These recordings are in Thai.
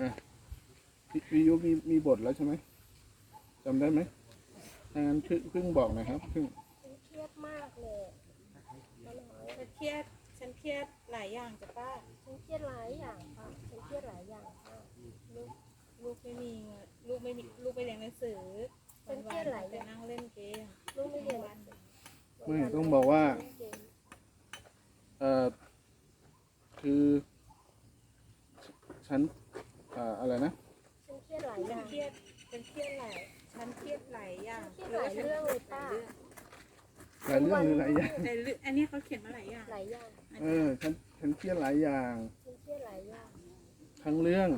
อะพี่พี่ยุมีมีบทแล้วใช่ไหมจำได้ไหมถ้างั้นเพิ่งเพิ่งบอกหนะครับเพิ่งฉันเครียดมากเลยป้าน้อยฉันเครียด ฉันเครียดหลายอย่างจ้ะป้า ฉันเครียดหลายอย่างค่ะฉันเครียดหลายอย่างค่ะลูกลูกไม่มีเงินลูกไม่มีลูกไปเรียนหนังสือฉันเครียดหลายอไปย่างนั่งเล่นเกม ลูกไม่เรียนไม่ต้องบอกว่า เอ่อคือ ฉันเอ่ออะไรนะ ฉันเครียดหลายอ ฉั ย่าน ง เครียด ฉันเครียดหลาย ฉันเครียดหลายอย่าง เครียด หลายเรื่องเลยป้าหลายเรื่องหรือหลายอย่าง แต่เรื่องอันนี้เขาเขียนมาหลายอย่างหลายอย่างเออฉันฉันเครียดหลายอย่าง ฉันเครียดหลายอย่างทั้งเรื่อง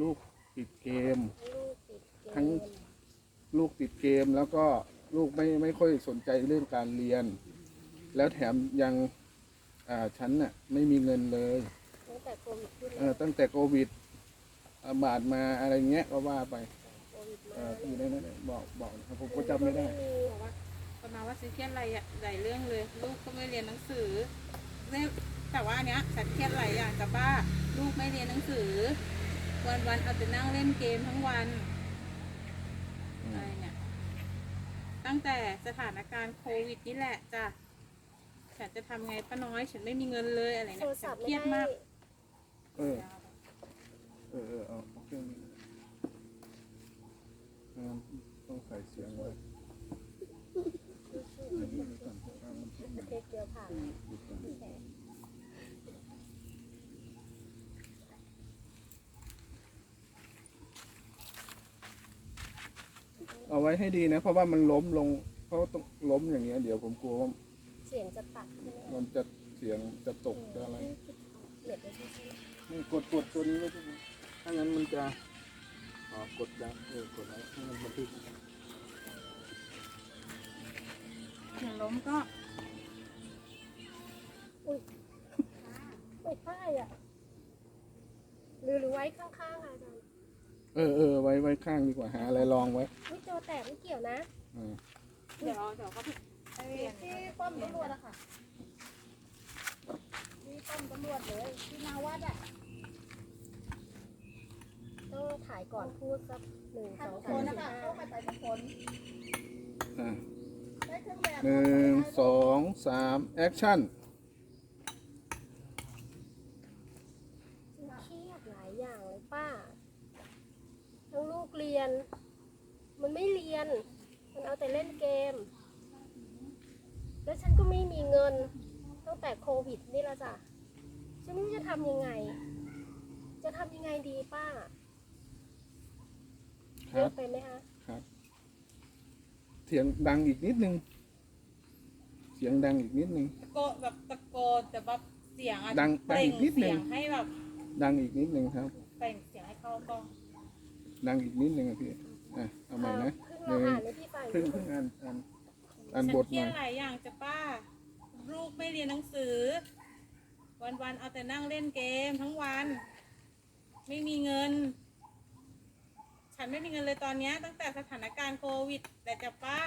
ลูกติดเกม ลูกติดเกทั้งมลูกติดเกมแล้วก็ลูกไม่ไม่ค่อยสนใจเรื่องการเรียน แล้วแถมยังอ่าฉันน่ะไม่มีเงินเลย ตั้งแต่โควิดขึ้นเออตั้งแต่โควิดระบาดมาอะไรเงี้ยก็ว่าไป โควิดเอมาออยู่ในนั้นบอกบอกนะครับผมก็จำไม่ได้ บอกว่าประมาณว่าฉันเครียดหลายอย่างหลายเรื่องเลย ลูกก็ไม่เรียนหนังสือเนี่ยแต่ว่าอันเนี้ยฉันเครียดหลายอย่างจ้ะป้าลูกไม่เรียนหนังสือ วันวันๆเอาแต่นั่งเล่นเกมทั้งวันอืม อะไรเนี่ยตั้งแต่สถานการณ์โควิดนี่แหละจ้ะฉันจะทำไงป้าน้อย ฉันไม่มีเงินเลยอะไรโทเนี่ยรฉัศันท์เคไม่รียดได้มาก เออเออเออเอาเอาเครื่องนี้งั้นต้องใส่เสียงไว้อันนี้ก่อนเอามันติด เทคเดียวผ่าน ก่อน เอาไว้ให้ดีนะ เพราะว่ามันล้มลง เพราะว่าต้องล้มอย่างเงี้ย เดี๋ยวผมกลัวว่าเสียงจะตัดใช่ไหมมันจะเสียงจะตกจะอะไรเน็ตไม่ใช่ใช่ไหมนี่กดกดตัวนี้ไว้ทุกคนถ้างั้นมันจะอ๋อกดดังเออกดไว้ให้มันบันทึกอย่างล้มก็ไม่ใช่อะหรือหรือไว้ข้ เออเออไว้ไว้ข้างดีกว่าหาอะไรรองไว้ไม่โจอแตกไม่เกี่ยวนะอ่าเดี๋ยวเดี๋ยวก็เปลี่ยนที่ป้อมตำรวจอะค่ะที่ป้อมตำรวจเลยที่นาวัดอะต้องถ่ายก่อนพูดสักหนึ่งสองสามสี่ห้าอ่าหนึ่งสองสามแอคชั่นเครียดหลายอย่างเลยป้าทั้งลูก เรียน มันไม่เรียน มันเอาแต่เล่นเกม แล้วฉันก็ไม่มีเงินตั้งแต่โควิดนี่ละจ้ะ ฉันไม่รู้จะทำยังไง จะทำยังไงดีป้าคเยรัอะบไปไหมคะ ครับเสียงดังอีกนิดนึง เสียงดังอีกนิดนึง ตะโกนแบบตะโกนแต่ว่าเสียงอะดังเปล่งดังอีกนิดนึงเสียงให้แบบดังอีกนิดนึงครับ เปล่งเสียงให้เข้ากล้อง ดังอีกนิดนึงอะพี่อะเอาใหม่นะเพิ่งหมานึ่งอ่านให้พี่ฟังเพิ่งเพิ่งอ่านอ่านอ่านฉับทเครีใหยม่ดหลายอย่างจ้ะป้า ลูกไม่เรียนหนังสือ วันวันๆเอาแต่นั่งเล่นเกมทั้งวัน ไม่มีเงิน ฉันไม่มีเงินเลยตอนเนี้ย ตั้งแต่สถานการณ์โควิด แต่จ้ะป้า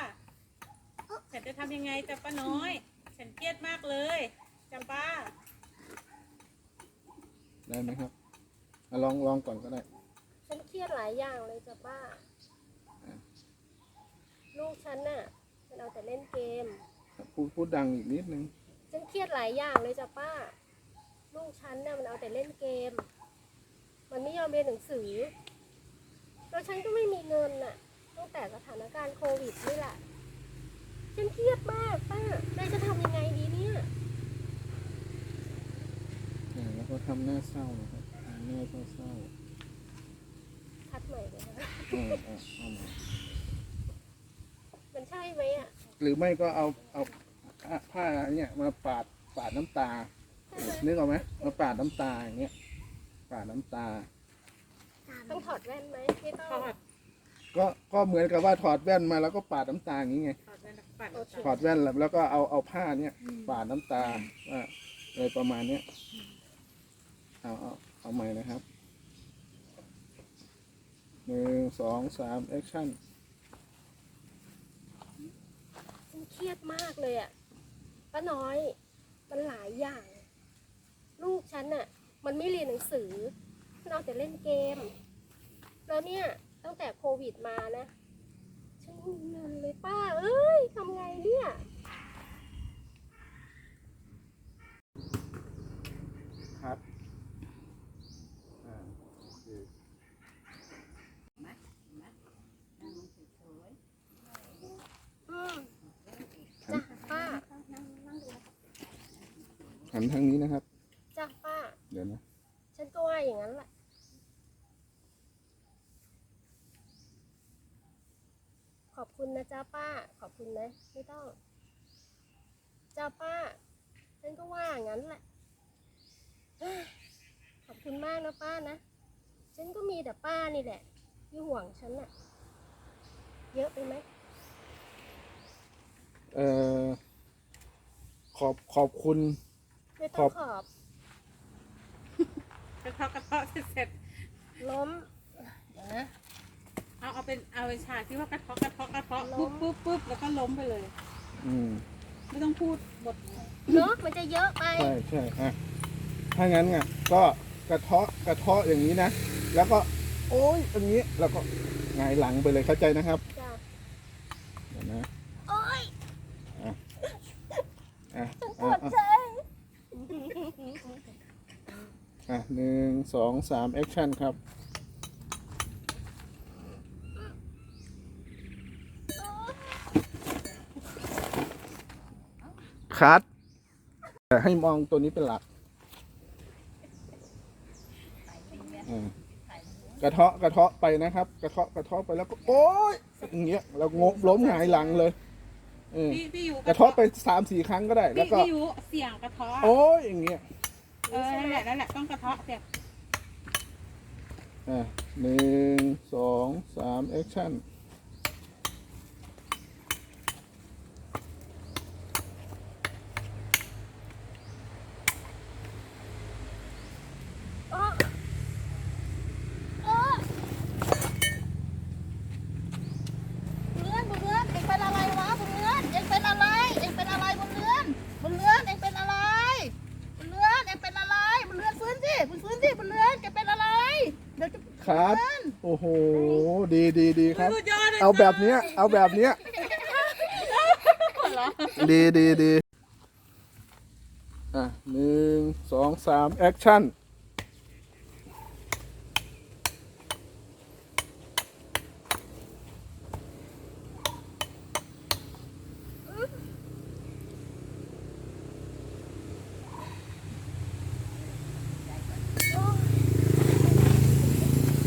ฉันจะทำยังไงจ้ะป้าน้อย ฉันเครียดมากเลยจ้ะป้า ได้ไหมครับอะลองลองก่อนก็ได้ฉันเค รียดหลายอย่างเลยจ้ะป้าอะลูกฉันน่ะมันเอาแต่เล่นเกม พูดพูดดังอีกนิดนึง ฉันเครียดหลายอย่างเลยจ้ะป้า ลูกฉันน่ะมันเอาแต่เล่นเกม มันไม่ยอมเรียนหนังสือ แล้วฉันก็ไม่มีเงินน่ะ ตั้งแต่สถานการณ์โควิดนี่แหละ ฉันเครียดมากป้าเราจะทำยังไงดีเนี่ยอ่าแล้วก็ทำหน้าเศร้านะครับทำหน้าเศร้าคั ม่มันใช่ไหมอะหรือไม่ก็เอาเอาผ้าผ้าเนี่ยมาปาดปาดน้ำตานึกออกไหมมาปาดน้ำตาอย่างเงี้ยปาดน้ำตา ต้องถอดแว่นไหมไม่ต้องถอดก็ก็เหมือนกับว่าถอดแว่นมาแล้วก็ปาดน้ำตาอย่างงี้ไงถอดแว่นปัดโอเคถอดแว่นแล้วแล้วก็เอาเอาผ้าเนี่ยปาดน้ำตาว่าอะไรประมาณเนี้ยเอาเอาเอาใหม่นะครับ หนึ่งสองสามแอคชั่นฉันเครียดมากเลยอะป้าน้อย มันหลายอย่าง ลูกฉันน่ะมันไม่เรียนหนังสือมันเอาแต่เล่นเกม แล้วเนี่ยตั้งแต่โควิดมานะ ฉันไม่มีเงินเลยป้า เอ้ยทำไงเนี่ยครับอ่าโอเค อืมจ้ะป้า หั นทางนี้นะครับ จ้ะป้า เดี๋ยวนะ ฉันก็ว่าอย่างนั้นแหละ ขอบคุณนะจ้าป้า ขอบคุณนะไม่ต้องจ้าป้า ฉันก็ว่าอย่างนั้นแหละเฮ้ยขอบคุณมากนะป้านะ ฉันก็มีแต่ป้านี่แหละ ที่ห่วงฉันน่ะ เยอะไปไหม เอ่อขอบขอบคุณ ไม่ขต้อองบขอบกระเทาะกระเทาะเสร็จล้มเดี๋ยวนะๆเอาเอาเป็นเอาเป็นฉากที่ว่ากระเทาะกระเทาะกระเทาะล้ปุ๊บมปุ๊บปุ๊บแล้วก็ล้มไปเลย อืมไม่ต้องพูดบทเนาะมันจะเยอะไปใช่ใช่อะถ้างั้นอะก็กระเทาะกระเทาะอย่างนี้นะ แล้วก็ โอ้ยอย่างนี้แล้วก็หงายหลังไปเลยเข้าใจนะครับ จ้ะ เดี๋ยวนะ โอ๊ย อะ อะ ปวดใจ อะหนึ่งสองสามแอคชั่นครับ คัดแต่ให้มองตัวนี้เป็นหลักอ่ากระเทาะกระเทาะไปนะครับ กระเทาะกระเทาะไปแล้วก็โอ๊ยอย่างเงี้ยเรางบล้มหงายหลังเลยเออพี่พี่อยู่กระเทาะไปสามสี่ครั้งก็ได้ แล้วพี่ก็พี่อยู่เสียงกระเทาะโอ๊ยอย่างเงี้ย เออนั่นแหละนั่นแหละต้องกระเทาะเสียงอะหนึ่งสองสามแอคชั่น โอ๊ะโอ๊ะ บุญเรือนบุญเรือนเองเป็นอะไรวะบุญเรือนเองเป็นอะไรเองเป็นอะไรบุญเรือนบุญเรือนเองเป็นอะไรบุญเรือนเองเป็นอะไรบุญเรือนฟื้นสิบุญฟื้นสิบุญเรือนแกเป็นอะไรเดี๋ยวจะ ครับ โอ้โห ดีดีดีครับสุดยอดเลยเอาแบบเนี้ย เอาแบบเนี้ย ดีดีดีอะหนึ่งสองสามแอคชั่น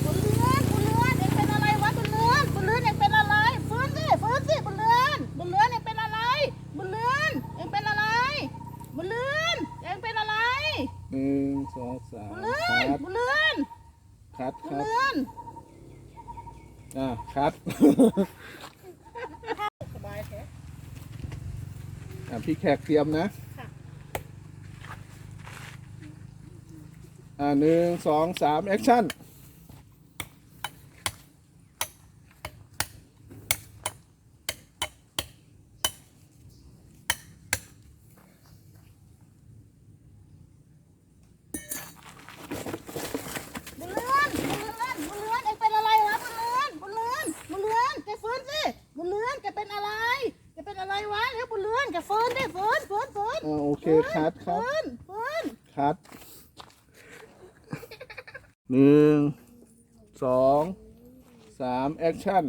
บุญเรือนบุญเรือนเองเป็นอะไรวะบุญเรือนบุญเรือนเองเป็นอะไรฟื้นสิฟื้นสิบุญเรือนบุญเรือนเองเป็นอะไรบุญเรือนเองเป็นอะไรบุญเรือนเองเป็นอะไร หนึ่งสองสาม บุญเรื ค อน รับ บุญเรือน คัด บุ ค ญ รับ เรือน อะคัดสบายแท้อะพี่แขกเตรียมนะ อะหนึ่งสองสามแอคชั่น บุญเรือนบุญเรือนบุญเรือนเองเป็นอะไรวะบุญเรือนบุญเรือนบุญเรือนแกฟื้นสิบุญเรือนแกเป็นอะไรแกเป็นอะไรวะเร็วบุญเรือนแกฟื้ นดิฟื้นฟื้นฟื้นอ่าโอเคคัดครับฟื้นฟื้นคัดหนึ่งสองสามแอคชั่น